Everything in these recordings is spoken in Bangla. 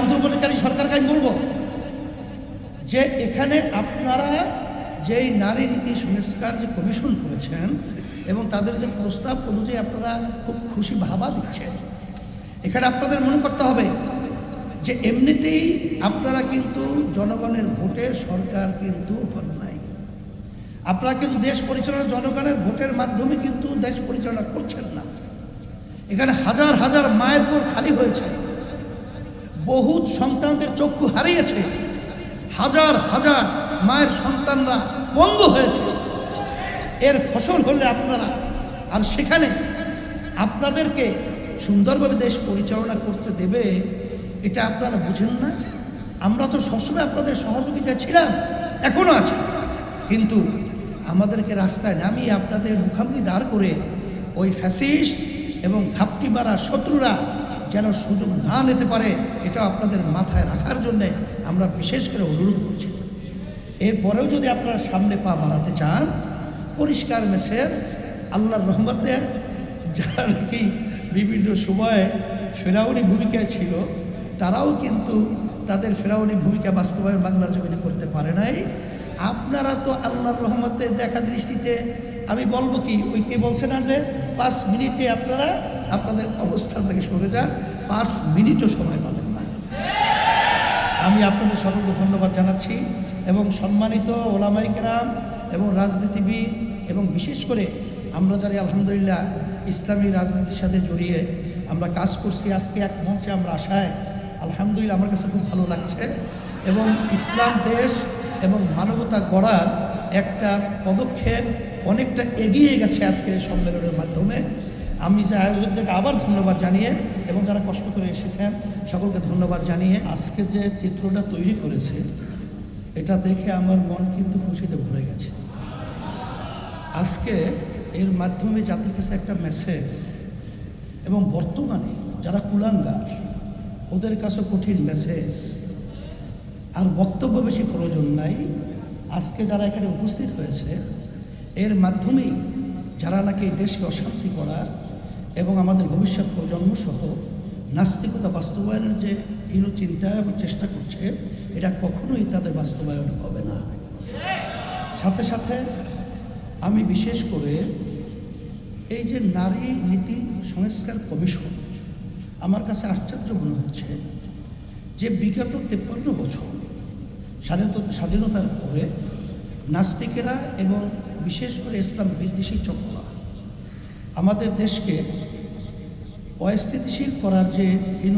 অন্তর্বর্তীকারী সরকারকে আমি বলব যে এখানে আপনারা যেই নারী নীতি সংস্কার যে কমিশন করেছেন এবং তাদের যে প্রস্তাব অনুযায়ী আপনারা খুব খুশি ভাবা দিচ্ছেন, এখানে আপনাদের মনে করতে হবে যে এমনিতেই আপনারা কিন্তু জনগণের ভোটে সরকার কিন্তু হন নাই আপনারা কিন্তু দেশ পরিচালনা জনগণের ভোটের মাধ্যমে কিন্তু দেশ পরিচালনা করছেন না। এখানে হাজার হাজার মায়ের কোল খালি হয়েছে। বহু সন্তানদের চক্ষু হারিয়েছে। হাজার হাজার মায়ের সন্তানরা পঙ্গু হয়েছে। এর ফসল হলে আপনারা, আর সেখানে আপনাদেরকে সুন্দরভাবে দেশ পরিচালনা করতে দেবে, এটা আপনারা বুঝেন না। আমরা তো সবসময় আপনাদের সহযোগিতা ছিলাম এখনও আছে। কিন্তু আমাদেরকে রাস্তায় নামিয়ে আপনাদের মুখামুখি দাঁড় করে ওই ফ্যাসিস্ট এবং ঘাপটি মারা শত্রুরা যেন সুযোগ না নিতে পারে, এটা আপনাদের মাথায় রাখার জন্যে আমরা বিশেষ করে অনুরোধ করছি। এরপরেও যদি আপনারা সামনে পা বাড়াতে চান, পরিষ্কার মেসেজ, আল্লাহর রহমতে যারা নাকি বিভিন্ন সময়ে ফেরাউনি ভূমিকায় ছিল, তারাও কিন্তু তাদের ফেরাউনি ভূমিকা বাস্তবায়ন বাংলার জমিনে করতে পারে নাই। আপনারা তো আল্লাহর রহমতে দেখা দৃষ্টিতে, আমি বলব কি, ওই কে বলছে না যে পাঁচ মিনিটে আপনারা আপনাদের অবস্থান থেকে সরে যান, পাঁচ মিনিটও সময় পাবেন না। আমি আপনাদের সকলকে ধন্যবাদ জানাচ্ছি এবং সম্মানিত ওলামাই কেরাম এবং রাজনীতিবিদ এবং বিশেষ করে আমরা যারা আলহামদুলিল্লাহ ইসলামী রাজনীতির সাথে জড়িয়ে আমরা কাজ করছি, আজকে এক মঞ্চে আমরা আশায় আলহামদুলিল্লাহ আমার কাছে খুব ভালো লাগছে এবং ইসলাম দেশ এবং মানবতা গড়ার একটা পদক্ষেপ অনেকটা এগিয়ে গেছে আজকের এই সম্মেলনের মাধ্যমে। আমি যে আয়োজকদেরকে আবার ধন্যবাদ জানিয়ে এবং যারা কষ্ট করে এসেছেন, সকলকে ধন্যবাদ জানিয়ে আজকে যে চিত্রটা তৈরি করেছে, এটা দেখে আমার মন কিন্তু খুশিতে ভরে গেছে। আজকে এর মাধ্যমে জাতির কাছে একটা মেসেজ এবং বর্তমানে যারা কুলাঙ্গার, ওদের কাছে কঠিন মেসেজ আর বক্তব্য বেশি প্রয়োজন নাই। আজকে যারা এখানে উপস্থিত হয়েছে এর মাধ্যমেই যারা নাকি দেশকে অশান্তি করার এবং আমাদের ভবিষ্যৎ প্রজন্ম সহ নাস্তিকতা বাস্তবায়নের যে হীন চিন্তা এবং চেষ্টা করছে, এটা কখনোই তাদের বাস্তবায়ন হবে না। সাথে সাথে আমি বিশেষ করে এই যে নারী নীতি সংস্কার কমিশন, আমার কাছে আশ্চর্য মনে হচ্ছে যে বিগত তেপ্পান্ন বছর স্বাধীনতা স্বাধীনতার পরে নাস্তিকেরা এবং বিশেষ করে ইসলাম বিদ্বেষী চক্ররা আমাদের দেশকে অস্থিতিশীল করার যে হীন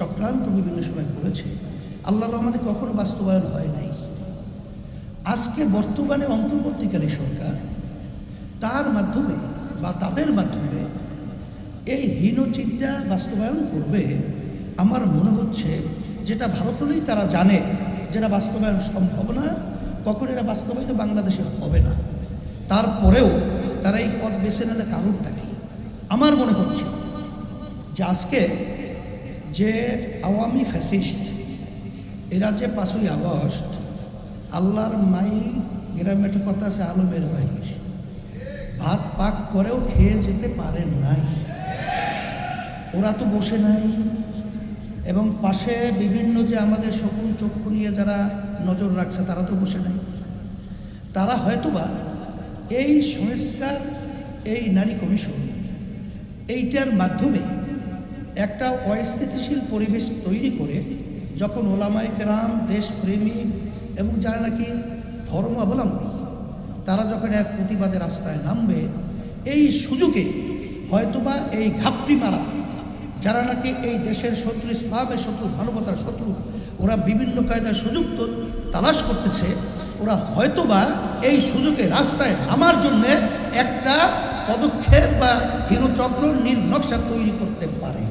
চক্রান্ত বিভিন্ন সময় করেছে, আল্লাহ আমাদের কখনো বাস্তবায়ন হয় নাই। আজকে বর্তমানে অন্তর্বর্তীকালী সরকার তার মাধ্যমে বা তাদের মাধ্যমে এই হীন চিন্তা বাস্তবায়ন করবে আমার মনে হচ্ছে, যেটা করেই তারা জানে, যেটা বাস্তবায়ন সম্ভব না কখন এটা বাস্তবায়িত বাংলাদেশে হবে না। তারপরেও তারা এই পথ বেছে নিলে কারণটা কি? আমার মনে হচ্ছে যে আজকে যে আওয়ামী ফ্যাসিস্ট, এরা যে পাঁচই আগস্ট আল্লাহর মাই গ্রামে একটা কথা আছে, আলমের বাহির। ভাত পাক করেও খেয়ে যেতে পারেন নাই। ওরা তো বসে নাই। এবং পাশে বিভিন্ন যে আমাদের শকুন চক্ষু নিয়ে যারা নজর রাখছে, তারা তো বসে নাই। তারা হয়তোবা এই সংস্কার, এই নারী কমিশন, এইটার মাধ্যমে একটা অস্থিতিশীল পরিবেশ তৈরি করে যখন ওলামায় কেরাম দেশপ্রেমিক এবং যারা নাকি ধর্ম অবলম্বী তারা যখন এক প্রতিবাদে রাস্তায় নামবে, এই সুযোগে হয়তোবা এই ঘাপটি মারা যারা নাকি এই দেশের শত্রু, ইসলামের শত্রু, মানবতার শত্রু, ওরা বিভিন্ন কায়দায় সুযোগ তো তালাশ করতেছে, ওরা হয়তোবা এই সুযোগে রাস্তায় নামার জন্য একটা পদক্ষেপ বা হীনচক্র নীল নকশা তৈরি করতে পারে।